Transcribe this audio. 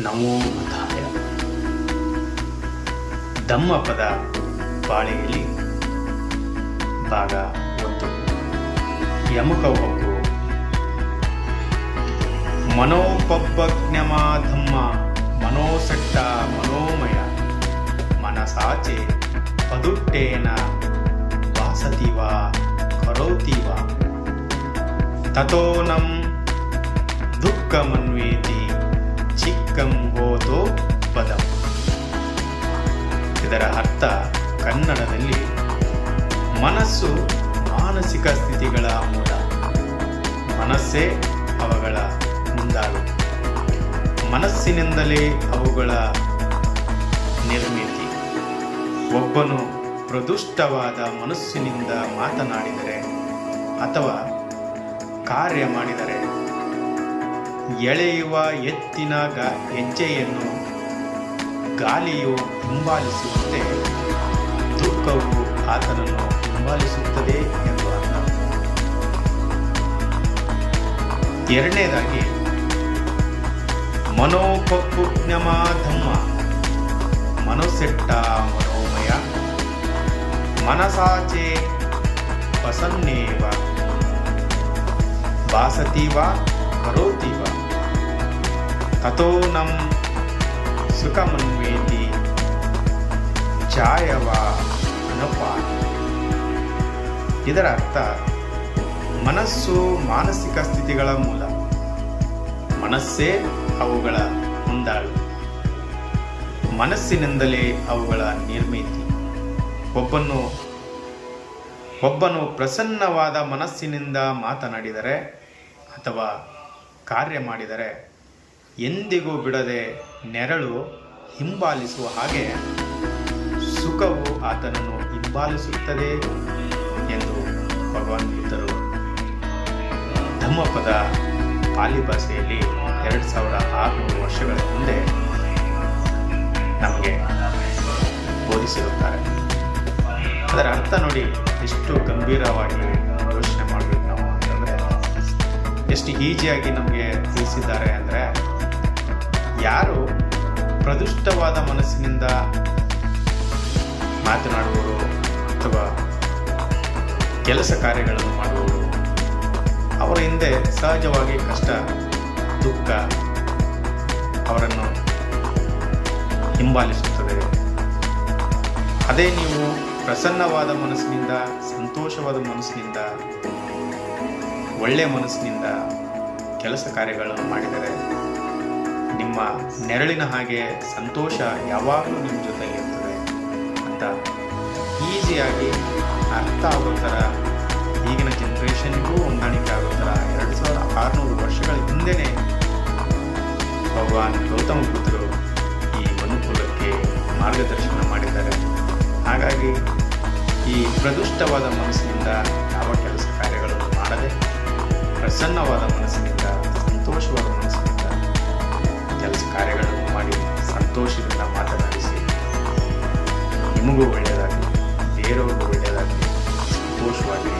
ನಮೋ ಧಮ್ಮ ಪದ ಬಾಳೆಯಲ್ಲಿ ಭಾಗ ಒಂದು. ಯಮಕ ಒಬ್ಬು ಮನೋಪಜ್ಞಮಾಧಮ್ಮ ಮನೋಸಟ್ಟ, ಮನೋಮಯ. ಮನಸಾಚೆ, ಪದುಟ್ಟೇನ. ವಾಸತಿವ ಕರೋತಿವ. ತಥೋನಂ ದುಃಖಮನ್ವೇತಿ. ಚಿಕ್ಕಂ ಹೋದೋ ಪದಂ. ಇದರ ಅರ್ಥ ಕನ್ನಡದಲ್ಲಿ ಮನಸ್ಸು ಮಾನಸಿಕ ಸ್ಥಿತಿಗಳ ಮೂಲ. ಮನಸ್ಸೇ ಅವುಗಳ ಮುಂದಾಗ ಮನಸ್ಸಿನಿಂದಲೇ ಅವುಗಳ ನಿರ್ಮಿತಿ. ಒಬ್ಬನು ಪ್ರದುಷ್ಟವಾದ ಮನಸ್ಸಿನಿಂದ ಮಾತನಾಡಿದರೆ ಅಥವಾ ಕಾರ್ಯ ಮಾಡಿದರೆ ಎಳೆಯುವ ಎತ್ತಿನ ಗ ಹೆಜ್ಜೆಯನ್ನು ಗಾಳಿಯು ಹಿಂಬಾಲಿಸುವಂತೆ ದುಃಖವು ಆತನನ್ನು ಹಿಂಬಾಲಿಸುತ್ತದೆ ಎಂದು ಅರ್ಥ. ಎರಡನೇದಾಗಿ ಮನೋಪುಜ್ಞಮಾಧಮ್ಮ ಮನಸ್ಸೆಟ್ಟ ಮನೋಮಯ, ಮನಸಾಚೆ ವಸನ್ನೇವ ಕರೋತೀವ ತಥೋ ನಮ್ಮ ಸುಖಮನ್ವೇತಿ ಛಾಯವ ಅನುಪಾತ. ಇದರ ಅರ್ಥ ಮನಸ್ಸು ಮಾನಸಿಕ ಸ್ಥಿತಿಗಳ ಮೂಲ. ಮನಸ್ಸೇ ಅವುಗಳ ಮುಂದಾಳು. ಮನಸ್ಸಿನಿಂದಲೇ ಅವುಗಳ ನಿರ್ಮಿತಿ. ಒಬ್ಬನು ಒಬ್ಬನು ಪ್ರಸನ್ನವಾದ ಮನಸ್ಸಿನಿಂದ ಮಾತನಾಡಿದರೆ ಅಥವಾ ಕಾರ್ಯ ಮಾಡಿದರೆ ಎಂದಿಗೂ ಬಿಡದೆ ನೆರಳು ಹಿಂಬಾಲಿಸುವ ಹಾಗೆ ಸುಖವು ಆತನನ್ನು ಹಿಂಬಾಲಿಸುತ್ತದೆ ಎಂದು ಭಗವಾನ್ ಬುದ್ಧರು ಧಮ್ಮಪದ ಪಾಲಿ ಭಾಷೆಯಲ್ಲಿ ಎರಡು ಸಾವಿರದ ಆರುನೂರು ವರ್ಷಗಳ ಹಿಂದೆ ನಮಗೆ ಬೋಧಿಸಿರುತ್ತಾರೆ. ಅದರ ಅರ್ಥ ನೋಡಿ, ಎಷ್ಟು ಗಂಭೀರವಾಗಿ ಎಷ್ಟು ಈಜಿಯಾಗಿ ನಮಗೆ ತಿಳಿಸಿದ್ದಾರೆ ಅಂದರೆ, ಯಾರು ಪ್ರದುಷ್ಟವಾದ ಮನಸ್ಸಿನಿಂದ ಮಾತನಾಡುವವರು ಅಥವಾ ಕೆಲಸ ಕಾರ್ಯಗಳನ್ನು ಮಾಡುವವರು, ಅವರ ಹಿಂದೆ ಸಹಜವಾಗಿ ಕಷ್ಟ, ದುಃಖ ಅವರನ್ನು ಹಿಂಬಾಲಿಸುತ್ತದೆ. ಅದೇ ನೀವು ಪ್ರಸನ್ನವಾದ ಮನಸ್ಸಿನಿಂದ, ಸಂತೋಷವಾದ ಮನಸ್ಸಿನಿಂದ ಒಳ್ಳೆಯ ಮನಸ್ಸಿನಿಂದ ಕೆಲಸ ಕಾರ್ಯಗಳನ್ನು ಮಾಡಿದರೆ ನಿಮ್ಮ ನೆರಳಿನ ಹಾಗೆ ಸಂತೋಷ ಯಾವಾಗಲೂ ನಿಮ್ಮ ಜೊತೆಗೆ ಇರ್ತದೆ ಅಂತ ಈಸಿಯಾಗಿ ಅರ್ಥ ಆಗೋ ಥರ ಈಗಿನ ಜನ್ರೇಷನ್ಗೂ ಹೊಂದಾಣಿಕೆ ಆಗೋ ಥರ ಎರಡು ಸಾವಿರದ ಆರುನೂರು ವರ್ಷಗಳ ಹಿಂದೆಯೇ ಭಗವಾನ್ ಗೌತಮ ಬುದ್ಧರು ಈ ಮನುಕುಲಕ್ಕೆ ಮಾರ್ಗದರ್ಶನ ಮಾಡಿದ್ದಾರೆ. ಹಾಗಾಗಿ ಈ ಪ್ರದುಷ್ಟವಾದ ಮನಸ್ಸಿನಿಂದ ಯಾವ ಕೆಲಸ ಕಾರ್ಯಗಳನ್ನು ಮಾಡದೆ ಪ್ರಸನ್ನವಾದ ಮನಸ್ಸಿನಿಂದ ಸಂತೋಷವಾದ ಮನಸ್ಸಿನಿಂದ ಕೆಲಸ ಕಾರ್ಯಗಳನ್ನು ಮಾಡಿ ಸಂತೋಷದಿಂದ ಮಾತನಾಡಿಸಿ. ನಿಮಗೂ ಒಳ್ಳೆಯದಾಗಲಿ ಬೇರೆಯವ್ರಿಗೂ ಒಳ್ಳೆಯದಾಗಲಿ ಸಂತೋಷವಾಗಿ